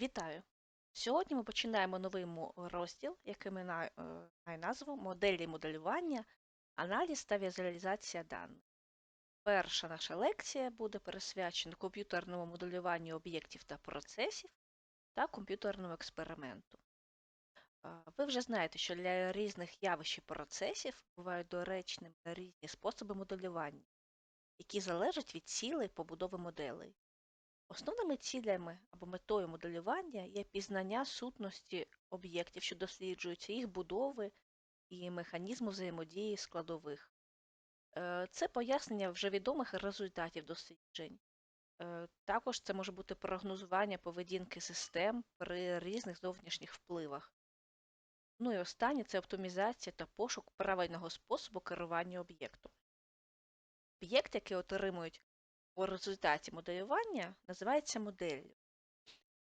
Вітаю! Сьогодні ми починаємо новий розділ, який має е, має назву Моделі моделювання, аналіз та візуалізація даних. Перша наша лекція буде присвячена комп'ютерному моделюванню об'єктів та процесів та комп'ютерному експерименту. Е, Ви вже знаєте, що для різних явищ і процесів бувають доречними різні способи моделювання, які залежать від цілей побудови моделей. Основними цілями або метою моделювання є пізнання сутності об'єктів, що досліджуються, їх будови і механізму взаємодії складових. Е, Це пояснення вже відомих результатів досліджень. Е, Також це може бути прогнозування поведінки систем при різних зовнішніх впливах. Ну і останнє це оптимізація та пошук правильного способу керування об'єктом. Об'єкт, який отримують у результаті моделювання називається моделлю.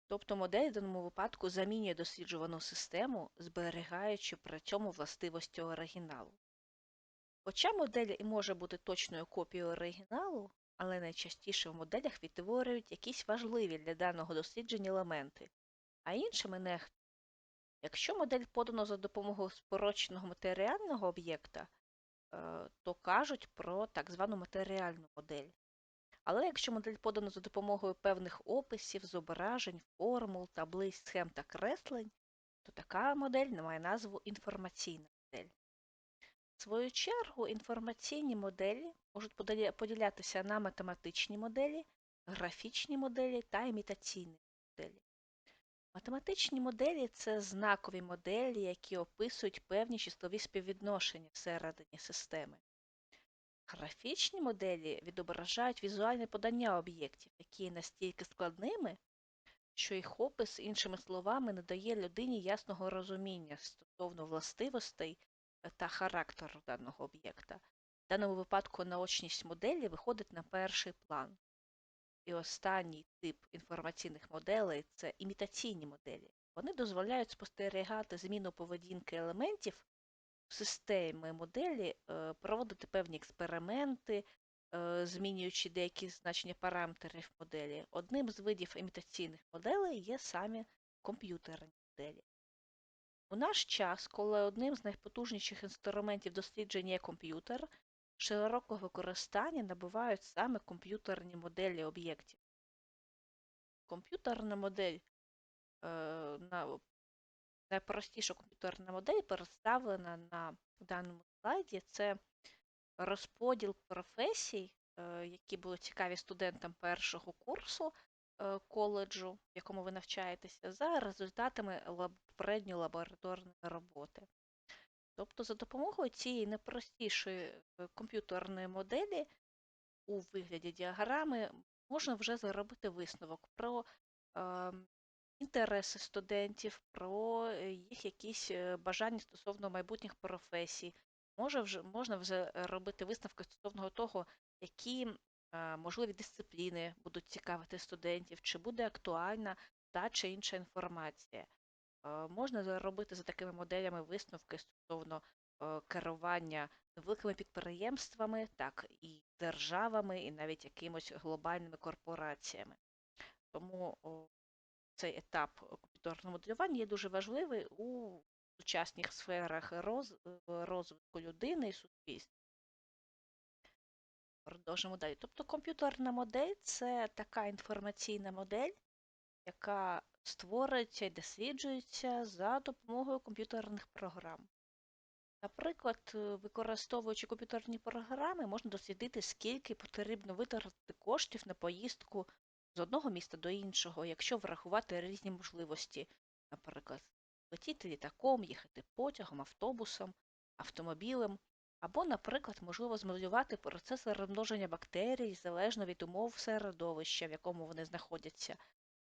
Тобто модель в даному випадку замінює досліджувану систему, зберігаючи при цьому властивості оригіналу. Хоча модель і може бути точною копією оригіналу, але найчастіше в моделях відтворюють якісь важливі для даного дослідження елементи, а іншими нехтують. Якщо модель подано за допомогою спороченого матеріального об'єкта, е, то кажуть про так звану матеріальну модель. Але якщо модель подана за допомогою певних описів, зображень, формул, таблиць, схем та креслень, то така модель має назву інформаційна модель. В свою чергу, інформаційні моделі можуть поділятися на математичні моделі, графічні моделі та імітаційні моделі. Математичні моделі це знакові моделі, які описують певні числові співвідношення всередині системи. Графічні моделі відображають візуальне подання об'єктів, які є настільки складними, що їх опис, іншими словами, не дає людині ясного розуміння стосовно властивостей та характеру даного об'єкта. В даному випадку наочність моделі виходить на перший план. І останній тип інформаційних моделей це імітаційні моделі. Вони дозволяють спостерігати зміну поведінки елементів системи моделі е, проводити певні експерименти, е, змінюючи деякі значення параметрів моделі. Одним з видів імітаційних моделей є самі комп'ютерні моделі. У наш час, коли одним з найпотужніших інструментів дослідження є комп'ютер, широкого використання набувають саме комп'ютерні моделі об'єктів. Комп'ютерна модель е, найпростіша комп'ютерна модель представлена на даному слайді. Це розподіл професій, е, які були цікаві студентам першого курсу е, коледжу, в якому ви навчаєтеся, за результатами попередньої лабораторної роботи. Тобто, за допомогою цієї найпростішої е, комп'ютерної моделі у вигляді діаграми можна вже зробити висновок про ем, інтереси студентів, про е, їх якісь е, бажання стосовно майбутніх професій. Може вже, Можна вже робити висновки стосовно того, які е, можливі дисципліни будуть цікавити студентів, чи буде актуальна та чи інша інформація. Можна робити за такими моделями висновки стосовно керування великими підприємствами, так і державами, і навіть якимось глобальними корпораціями. Тому цей етап комп'ютерного моделювання є дуже важливий у сучасних сферах роз, розвитку людини і суспільства. Продовжимо далі. Тобто комп'ютерна модель це така інформаційна модель, яка створюється і досліджується за допомогою комп'ютерних програм. Наприклад, використовуючи комп'ютерні програми, можна дослідити, скільки потрібно витратити коштів на поїздку з одного міста до іншого, якщо врахувати різні можливості, наприклад, летіти літаком, їхати потягом, автобусом, автомобілем, або, наприклад, можливо змоделювати процес розмноження бактерій залежно від умов середовища, в якому вони знаходяться,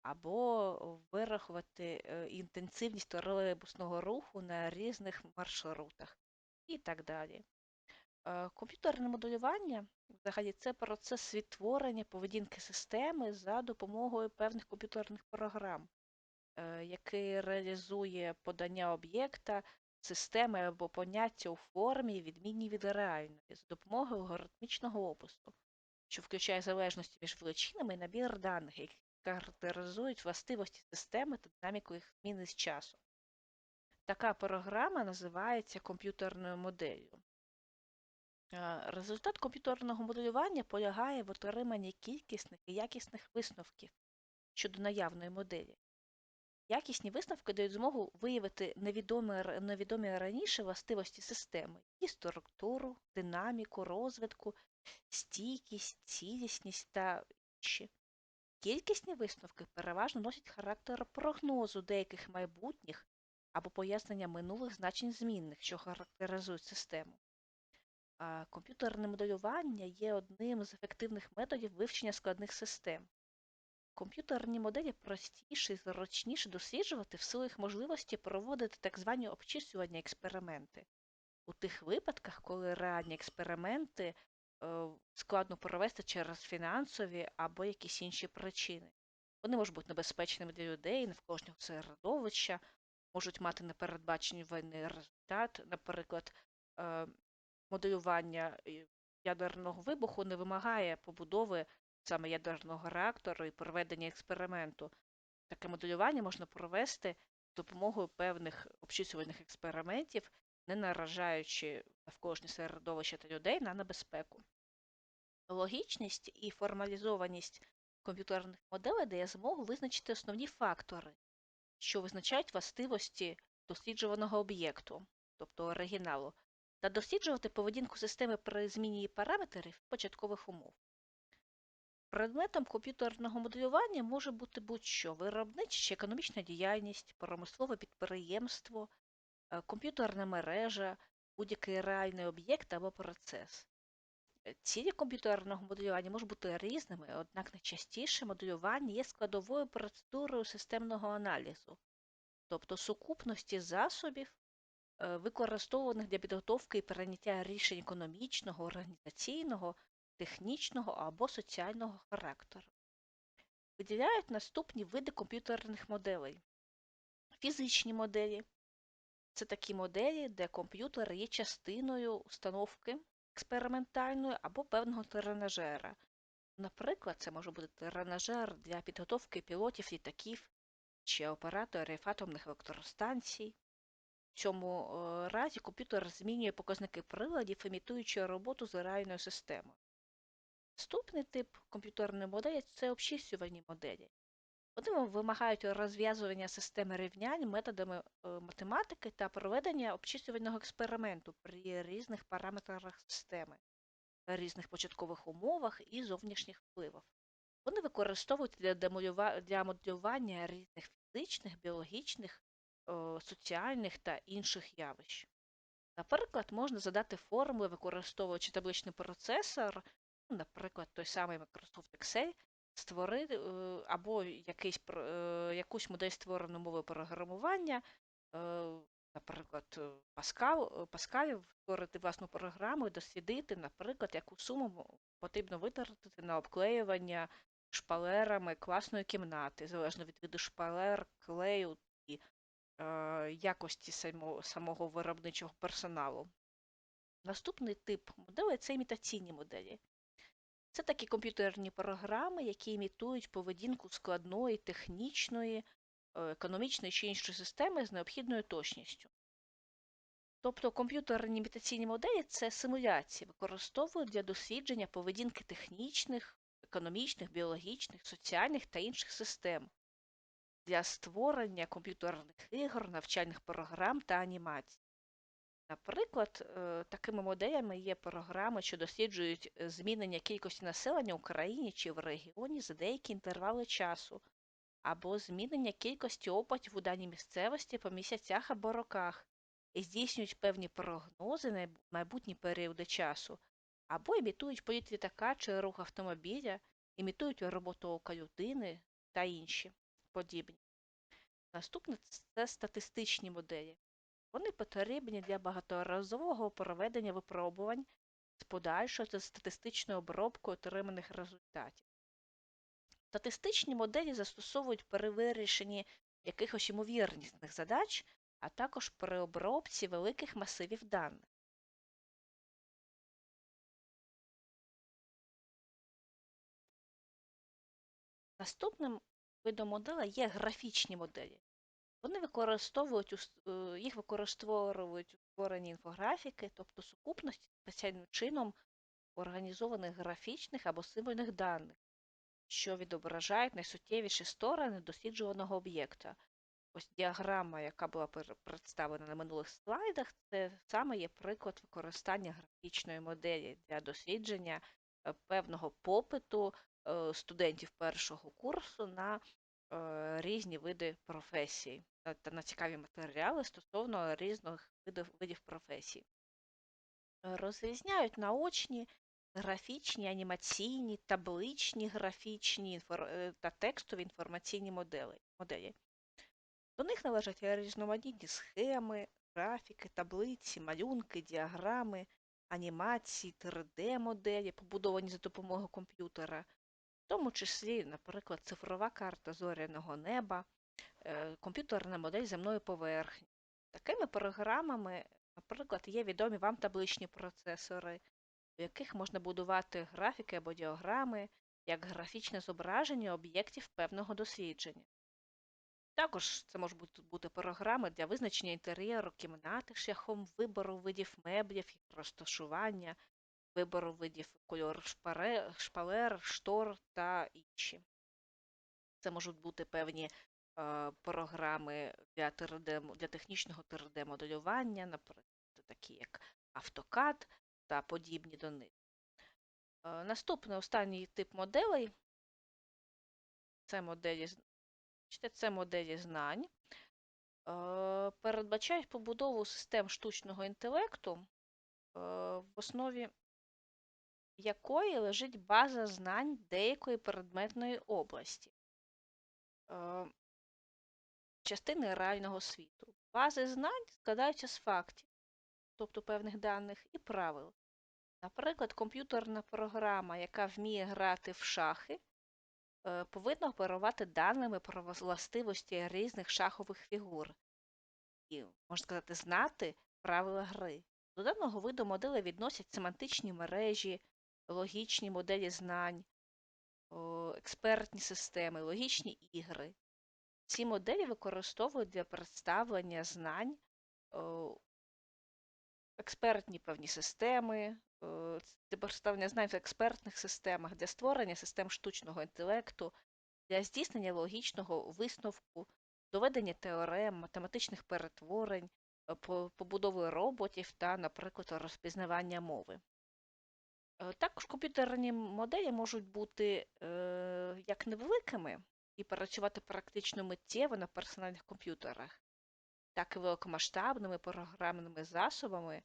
або вирахувати е, інтенсивність тролейбусного руху на різних маршрутах і так далі. Е, комп'ютерне моделювання взагалі це процес відтворення поведінки системи за допомогою певних комп'ютерних програм, е, який реалізує подання об'єкта, системи або поняття у формі, відмінній від реальної, за допомогою алгоритмічного опису, що включає залежності між величинами і набір даних, які характеризують властивості системи та динаміку їх зміни з часом. Така програма називається комп'ютерною моделлю. Е, результат комп'ютерного моделювання полягає в отриманні кількісних і якісних висновків щодо наявної моделі. Якісні висновки дають змогу виявити невідомі, невідомі раніше властивості системи, її структуру, динаміку, розвитку, стійкість, цілісність та інші. Кількісні висновки переважно носять характер прогнозу деяких майбутніх або пояснення минулих значень змінних, що характеризують систему. Комп'ютерне моделювання є одним з ефективних методів вивчення складних систем. Комп'ютерні моделі простіше і зручніше досліджувати в силу їх можливості проводити так звані обчислювання експерименти. У тих випадках, коли реальні експерименти е, складно провести через фінансові або якісь інші причини. Вони можуть бути небезпечними для людей, навколишнього середовища, можуть мати непередбачений результат, наприклад, е, моделювання ядерного вибуху не вимагає побудови саме ядерного реактору і проведення експерименту. Таке моделювання можна провести з допомогою певних обчислювальних експериментів, не наражаючи навколишнє середовище та людей на небезпеку. Логічність і формалізованість комп'ютерних моделей дає змогу визначити основні фактори, що визначають властивості досліджуваного об'єкту, тобто оригіналу, та досліджувати поведінку системи при зміні її параметрів початкових умов. Предметом комп'ютерного моделювання може бути будь-що виробнича чи економічна діяльність, промислове підприємство, е, комп'ютерна мережа, будь-який реальний об'єкт або процес. Е, цілі комп'ютерного моделювання можуть бути різними, однак найчастіше моделювання є складовою процедурою системного аналізу, тобто сукупності засобів, використовуваних для підготовки і прийняття рішень економічного, організаційного технічного або соціального характеру. Виділяють наступні види комп'ютерних моделей. Фізичні моделі це такі моделі, де комп'ютер є частиною установки експериментальної або певного тренажера. Наприклад, це може бути тренажер для підготовки пілотів літаків чи операторів атомних електростанцій. В цьому е, разі комп'ютер змінює показники приладів, імітуючи роботу з реальною системою. Наступний тип комп'ютерної моделі це обчислювальні моделі. Вони вимагають розв'язування системи рівнянь методами е, математики та проведення обчислювального експерименту при різних параметрах системи, різних початкових умовах і зовнішніх впливах. Вони використовують для моделювання різних фізичних, біологічних, соціальних та інших явищ. Наприклад, можна задати формули, використовуючи табличний процесор наприклад, той самий Microsoft Excel, створити е, або якийсь, е, якусь модель створену мовою програмування, наприклад, Pascal, Pascal створити власну програму і дослідити, наприклад, яку суму потрібно витратити на обклеювання шпалерами класної кімнати, залежно від виду шпалер, клею і якості самого виробничого персоналу. Наступний тип моделей це імітаційні моделі. Це такі комп'ютерні програми, які імітують поведінку складної, технічної, е, економічної чи іншої системи з необхідною точністю. Тобто комп'ютерні імітаційні моделі це симуляції, використовують для дослідження поведінки технічних, економічних, біологічних, соціальних та інших систем, для створення комп'ютерних ігор, навчальних програм та анімацій. Наприклад, е, такими моделями є програми, що досліджують е, змінення кількості населення в Україні чи в регіоні за деякі інтервали часу, або змінення кількості опадів у даній місцевості по місяцях або роках, і здійснюють певні прогнози на майбутні періоди часу, або імітують політ літака чи рух автомобіля, імітують роботу ока людини та інші подібні. Наступне це статистичні моделі. Вони потрібні для багаторазового проведення випробувань з подальшою та статистичною обробкою отриманих результатів. Статистичні моделі застосовують при вирішенні якихось ймовірнісних задач, а також при обробці великих масивів даних. Наступним видом моделей є графічні моделі. Вони використовують, е, їх використовують у створенні інфографіки, тобто сукупності спеціальним чином організованих графічних або символьних даних, що відображають найсуттєвіші сторони досліджуваного об'єкта. Ось діаграма, яка була представлена на минулих слайдах, це саме є приклад використання графічної моделі для дослідження е, певного попиту студентів першого курсу на е, різні види професій та- на цікаві матеріали стосовно різних видів, видів професій. Е, Розрізняють наочні, графічні, анімаційні, табличні, графічні е, та текстові інформаційні моделі. До них належать різноманітні схеми, графіки, таблиці, малюнки, діаграми, анімації, 3D-моделі, побудовані за допомогою комп'ютера, тому числі, наприклад, цифрова карта зоряного неба, е, комп'ютерна модель земної поверхні. Такими програмами, наприклад, є відомі вам табличні процесори, в яких можна будувати графіки або діаграми як графічне зображення об'єктів певного дослідження. Також це можуть бути програми для визначення інтер'єру кімнати шляхом вибору видів меблів, їх розташування, вибору видів кольору шпалер, штор та інші. Це можуть бути певні програми для 3D, для технічного 3D-моделювання, наприклад, такі як AutoCAD та подібні до них. Наступний останній тип моделей це моделі, це моделі знань. Передбачають побудову систем штучного інтелекту, в основі якої лежить база знань деякої предметної області, е, частини реального світу. Бази знань складаються з фактів, тобто певних даних, і правил. Наприклад, комп'ютерна програма, яка вміє грати в шахи, е, повинна оперувати даними про властивості різних шахових фігур і, можна сказати, знати правила гри. До даного виду моделей відносять семантичні мережі, логічні моделі знань, експертні системи, логічні ігри. Ці моделі використовують для представлення знань експертні певні системи, для представлення знань в експертних системах, для створення систем штучного інтелекту, для здійснення логічного висновку, доведення теорем, математичних перетворень, побудови роботів та, наприклад, розпізнавання мови. Е, Також комп'ютерні моделі можуть бути е, як невеликими і працювати практично миттєво на персональних комп'ютерах, так і великомасштабними програмними засобами,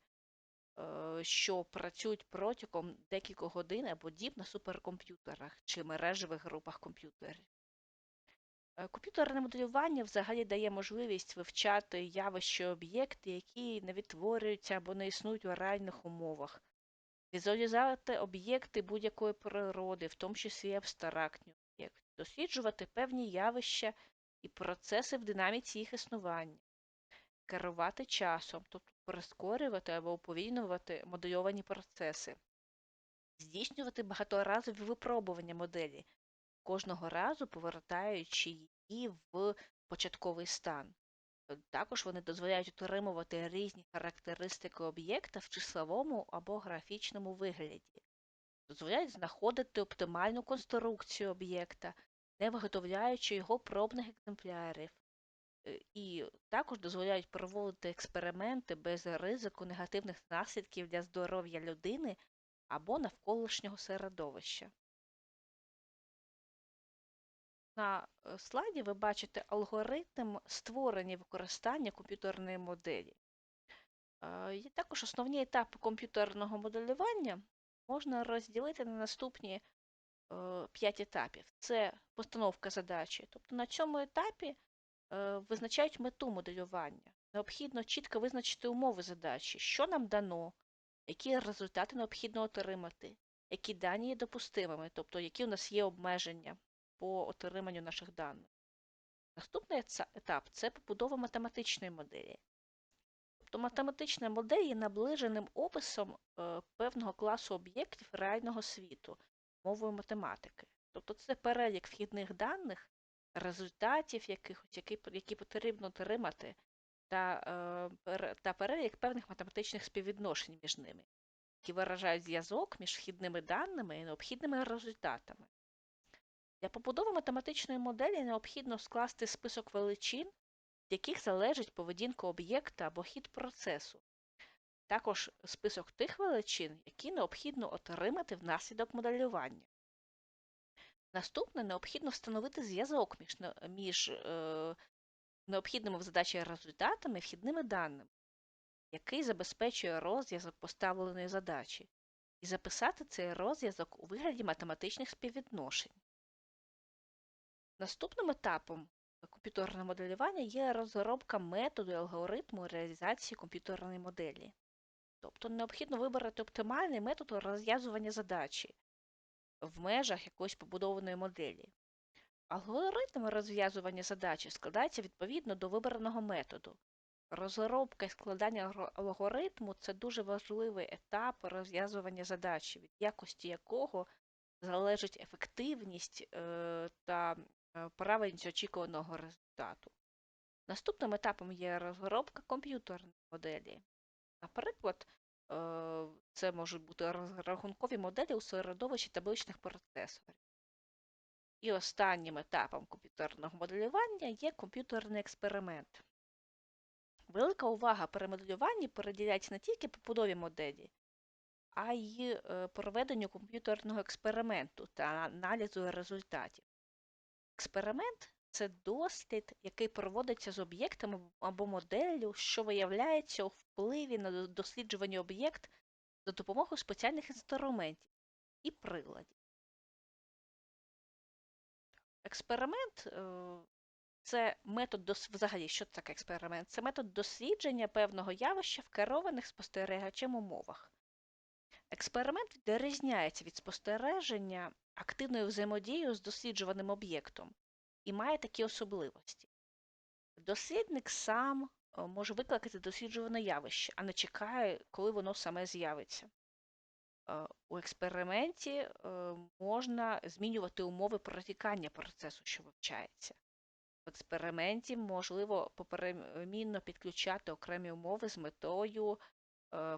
е, що працюють протягом декількох годин або діб на суперкомп'ютерах чи мережевих групах комп'ютерів. Е, Комп'ютерне моделювання взагалі дає можливість вивчати явища об'єкти, які не відтворюються або не існують у реальних умовах, візуалізувати об'єкти будь-якої природи, в тому числі абстрактні об'єкти, досліджувати певні явища і процеси в динаміці їх існування, керувати часом, тобто прискорювати або уповільнювати модельовані процеси, здійснювати багаторазові випробування моделі, кожного разу повертаючи її в початковий стан. Також вони дозволяють отримувати різні характеристики об'єкта в числовому або графічному вигляді, дозволяють знаходити оптимальну конструкцію об'єкта, не виготовляючи його пробних екземплярів, Е, і також дозволяють проводити експерименти без ризику негативних наслідків для здоров'я людини або навколишнього середовища. На е, слайді ви бачите алгоритм створення і використання комп'ютерної моделі. Е, також основні етапи комп'ютерного моделювання можна розділити на наступні 5 етапів. Це постановка задачі. Тобто на цьому етапі е, визначають мету моделювання. Необхідно чітко визначити умови задачі, що нам дано, які результати необхідно отримати, які дані є допустимими, тобто які у нас є обмеження по отриманню наших даних. Наступний етап це побудова математичної моделі. Тобто математична модель є наближеним описом е, певного класу об'єктів реального світу мовою математики. Тобто це перелік вхідних даних, результатів якихось, які, потрібно отримати, та, е, та перелік певних математичних співвідношень між ними, які виражають зв'язок між вхідними даними і необхідними результатами. Для побудови математичної моделі необхідно скласти список величин, від яких залежить поведінка об'єкта або хід процесу, також список тих величин, які необхідно отримати внаслідок моделювання. Наступне необхідно встановити зв'язок між між е, необхідними в задачі результатами і вхідними даними, який забезпечує розв'язок поставленої задачі, і записати цей розв'язок у вигляді математичних співвідношень. Наступним етапом комп'ютерного моделювання є розробка методу і алгоритму реалізації комп'ютерної моделі. Тобто необхідно вибрати оптимальний метод розв'язування задачі в межах якоїсь побудованої моделі. Алгоритм розв'язування задачі складається відповідно до вибраного методу. Розробка і складання алгоритму це дуже важливий етап розв'язування задачі, від якості якого залежить ефективність е, та правильність очікуваного результату. Наступним етапом є розробка комп'ютерної моделі. Наприклад, е, це можуть бути розрахункові моделі у середовищі табличних процесорів. І останнім етапом комп'ютерного моделювання є комп'ютерний експеримент. Велика увага при моделюванні переділяється не тільки побудові моделі, а й е, проведенню комп'ютерного експерименту та аналізу результатів. Експеримент це дослід, який проводиться з об'єктом або моделлю, що виявляється у впливі на досліджуваний об'єкт за допомогою спеціальних інструментів і приладів. Експеримент е, це метод взагалі, що таке експеримент? Це метод дослідження певного явища в керованих спостерігачем умовах. Експеримент відрізняється від спостереження активною взаємодією з досліджуваним об'єктом і має такі особливості. Дослідник сам е, може викликати досліджуване явище, а не чекає, коли воно саме з'явиться. Е, у експерименті е, можна змінювати умови протікання процесу, що вивчається. В експерименті можливо поперемінно підключати окремі умови з метою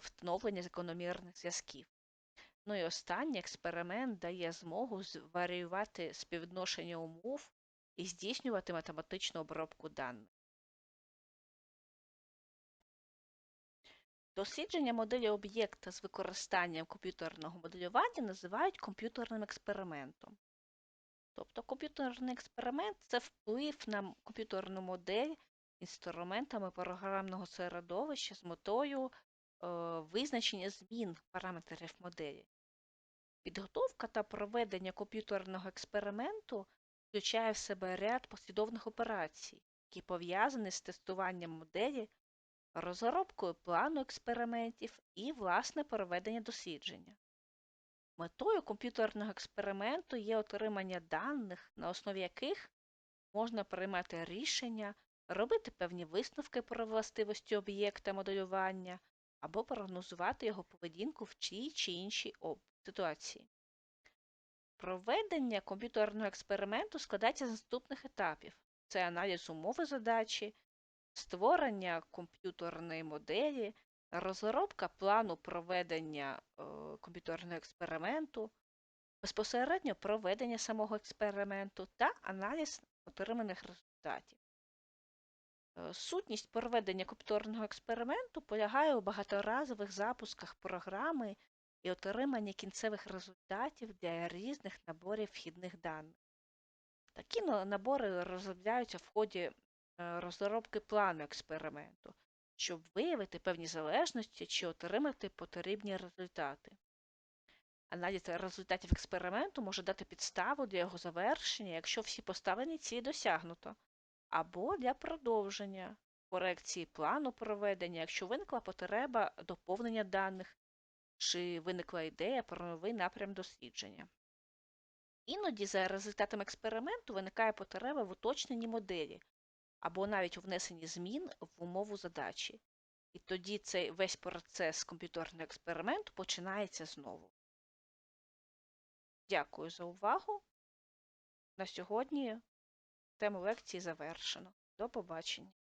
встановлення закономірних зв'язків. Ну і останній експеримент дає змогу варіювати співвідношення умов і здійснювати математичну обробку даних. Дослідження моделі об'єкта з використанням комп'ютерного моделювання називають комп'ютерним експериментом. Тобто комп'ютерний експеримент це вплив на комп'ютерну модель інструментами програмного середовища з метою е, визначення змін параметрів моделі. Підготовка та проведення комп'ютерного експерименту включає в себе ряд послідовних операцій, які пов'язані з тестуванням моделі, розробкою плану експериментів і власне проведення дослідження. Метою комп'ютерного експерименту є отримання даних, на основі яких можна приймати рішення, робити певні висновки про властивості об'єкта моделювання або прогнозувати його поведінку в тій чи іншій ситуації. Проведення комп'ютерного експерименту складається з наступних етапів: це аналіз умови задачі, створення комп'ютерної моделі, розробка плану проведення е, комп'ютерного експерименту, безпосередньо проведення самого експерименту та аналіз отриманих результатів. Е, сутність проведення комп'ютерного експерименту полягає у багаторазових запусках програми і отримання кінцевих результатів для різних наборів вхідних даних. Такі набори розробляються в ході е, розробки плану експерименту, щоб виявити певні залежності чи отримати потрібні результати. Аналіз результатів експерименту може дати підставу для його завершення, якщо всі поставлені цілі досягнуто, або для продовження корекції плану проведення, якщо виникла потреба доповнення даних чи виникла ідея про новий напрям дослідження. Іноді за результатом експерименту виникає потреба в уточненні моделі або навіть у внесенні змін в умову задачі. І тоді цей весь процес комп'ютерного експерименту починається знову. Дякую за увагу. На сьогодні Тему лекції завершено. До побачення.